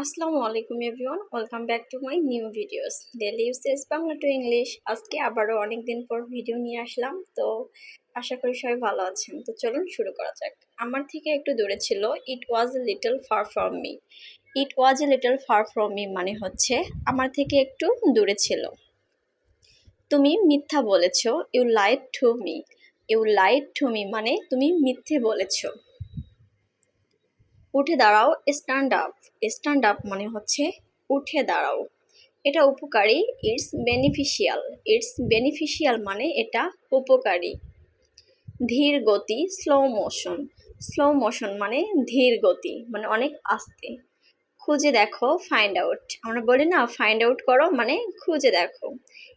আসসালামু আলাইকুম everyone, welcome back to my new videos. Daily uses Bangla to English আজকে আবারও অনেক দিন পর ভিডিও নিয়ে আসলাম, তো আশা করি সবাই ভালো আছেন। তো চলুন শুরু করা যাক। আমার থেকে একটু দূরে ছিল। It was a little far from me it was a little far from me মানে হচ্ছে আমার থেকে একটু দূরে ছিল। তুমি মিথ্যা বলেছ। You lied to me you lied to me মানে তুমি মিথ্যে বলেছ। উঠে দাঁড়াও স্ট্যান্ড আপ স্ট্যান্ড আপ মানে হচ্ছে উঠে দাঁড়াও। এটা উপকারী ইটস বেনিফিশিয়াল ইটস বেনিফিশিয়াল মানে এটা উপকারী। ধীর গতি স্লো মোশন স্লো মোশন মানে ধীর গতি মানে অনেক আস্তে। খুঁজে দেখো ফাইন্ড আউট আমরা বলি না ফাইন্ড আউট করো মানে খুঁজে দেখো।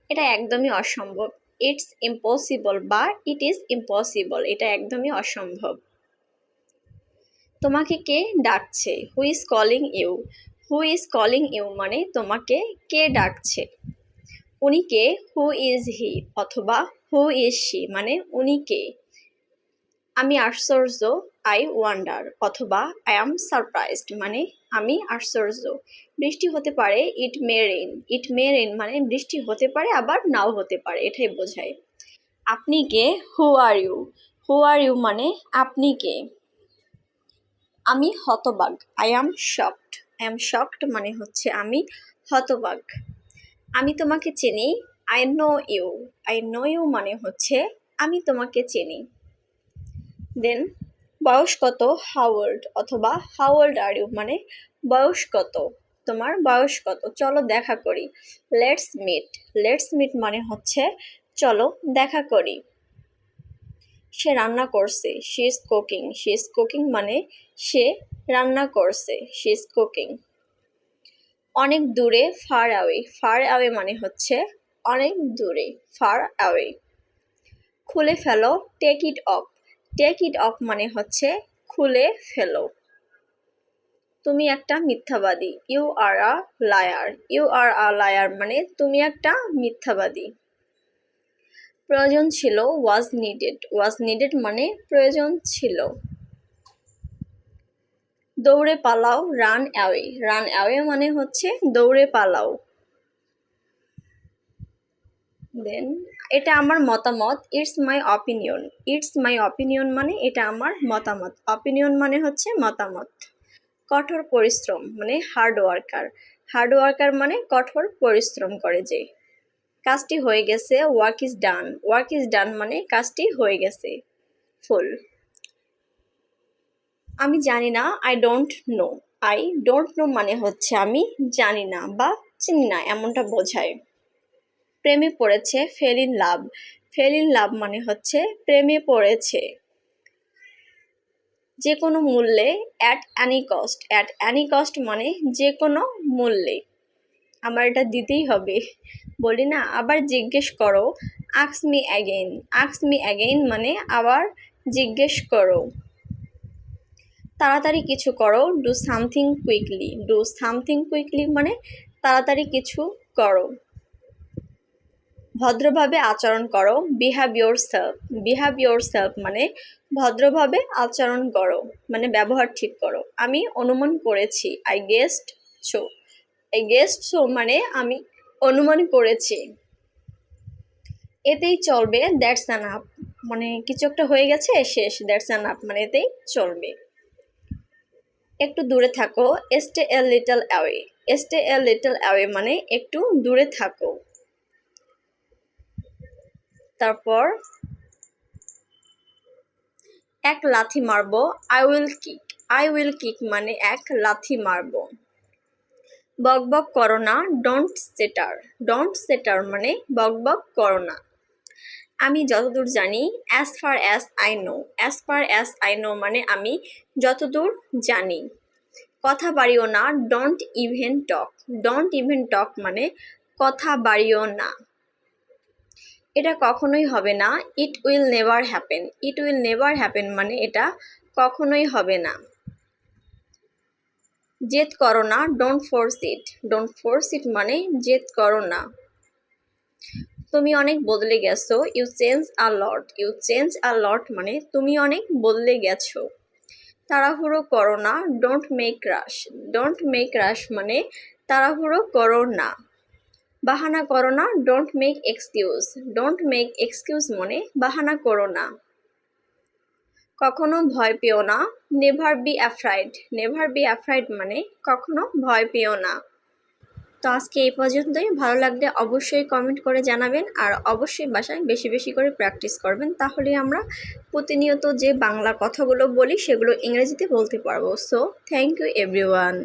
এটা একদমই অসম্ভব। ইটস ইম্পসিবল বা ইট ইজ ইম্পসিবল এটা একদমই অসম্ভব। তোমাকে কে ডাকছে? Who is calling you who is calling you মানে তোমাকে কে ডাকছে? উনি কে? হু ইজ হি অথবা হু ইজ শি মানে উনি কে? আমি আশ্চর্য আই ওয়ান্ডার অথবা আই অ্যাম সারপ্রাইজড মানে আমি আশ্চর্য। বৃষ্টি হতে পারে ইট মে রেন ইট মে রেন মানে বৃষ্টি হতে পারে, আবার নাও হতে পারে, এটাই বোঝায়। আপনি কে? হু are you who are you মানে আপনি কে? আমি হতবাগ I am shocked I am shocked মানে হচ্ছে আমি হতবাগ আমি তোমাকে চিনি। I know you I know you মানে হচ্ছে আমি তোমাকে চিনি। দেন বয়স কত? হাওয়ার্ড অথবা হাওয়ার্ড আর ইউ মানে বয়স কত? তোমার বয়স কত? চলো দেখা করি। লেটস মিট লেটস মিট মানে হচ্ছে, চলো দেখা করি। সে রান্না করছে she is cooking she is cooking মানে সে রান্না করছে শি ইজ কুকিং অনেক দূরে ফার অ্যাওয়ে ফার অ্যাওয়ে মানে হচ্ছে অনেক দূরে ফার অ্যাওয়ে খুলে ফেলো take it off take it off মানে হচ্ছে খুলে ফেলো। তুমি একটা মিথ্যাবাদী you are a liar you are a liar মানে তুমি একটা মিথ্যাবাদী। প্রয়োজন ছিল ওয়াজ নিডেড ওয়াজ নিডেড মানে প্রয়োজন ছিল। দৌড়ে পালাও রান অ্যাওয়ে রান অ্যাওয়ে মানে হচ্ছে দৌড়ে পালাও। দেন এটা আমার মতামত। It's my opinion it's my opinion মানে এটা আমার মতামত। অপিনিয়ন মানে হচ্ছে মতামত। কঠোর পরিশ্রম মানে হার্ড ওয়ার্কার হার্ড ওয়ার্কার মানে কঠোর পরিশ্রম করে যে। কাজটি হয়ে গেছে work is done work is done মানে কাজটি হয়ে গেছে ফুল আমি জানি না I don't know I don't know মানে হচ্ছে আমি জানি না বা চিনি না, এমনটা বোঝায়। প্রেমে পড়েছে fell in love fell in love মানে হচ্ছে প্রেমে পড়েছে। যে কোনো মূল্যে at any cost at any cost মানে যে কোনো মূল্যে। আমার এটা দিতেই হবে। বলি না, আবার জিজ্ঞেস করো আক্স মি অ্যাগেইন আক্স মি অ্যাগেইন মানে আবার জিজ্ঞেস করো। তাড়াতাড়ি কিছু করো do something quickly do something quickly মানে তাড়াতাড়ি কিছু করো। ভদ্রভাবে আচরণ করো বিহাভ ইয়োর সেলফ বিহাভ ইয়োর সেলফ মানে ভদ্রভাবে আচরণ করো মানে ব্যবহার ঠিক করো। আমি অনুমান করেছি আই গেস্ট আই গেস্ট মানে আমি অনুমান করেছি। এতেই চলবে দ্যাটস অ্যান আপ মানে কিছু একটা হয়ে গেছে, শেষ দ্যাটস অ্যান আপ মানে এতেই চলবে। একটু দূরে থাকো stay a little away stay a little away মানে একটু দূরে থাকো। তারপর এক লাথি মারবো I will kick I will kick মানে এক লাথি মারবো। বক বক করো না ডোন্ট সেটার ডোন্ট সেটার মানে বক বক করো না। আমি যতদূর জানি as far as I know as far as I know মানে আমি যতদূর জানি। কথা বাড়িও না don't even talk don't even talk মানে কথা বাড়িও না। এটা কখনোই হবে না it will never happen it will never happen মানে এটা কখনোই হবে না। জেদ করো না don't force it don't force it মানে জেদ করো না। তুমি অনেক বদলে গেছো you change a lot you change a lot মানে তুমি অনেক বদলে গেছো। তাড়াহুড়ো করো না don't make rush don't make rush মানে তাড়াহুড়ো করো না। বাহানা করো না don't make excuse don't make excuse মানে বাহানা করো না। কখনো ভয় পেও না। Never be afraid never be afraid মানে কখনো ভয় পেও না। তো আজকে এই পর্যন্তই। ভালো লাগলে অবশ্যই কমেন্ট করে জানাবেন আর অবশ্যই বাসায় বেশি বেশি করে প্র্যাকটিস করবেন। তাহলে আমরা প্রতিনিয়ত যে বাংলা কথাগুলো বলি সেগুলো ইংরেজিতে বলতে পারব। So thank you everyone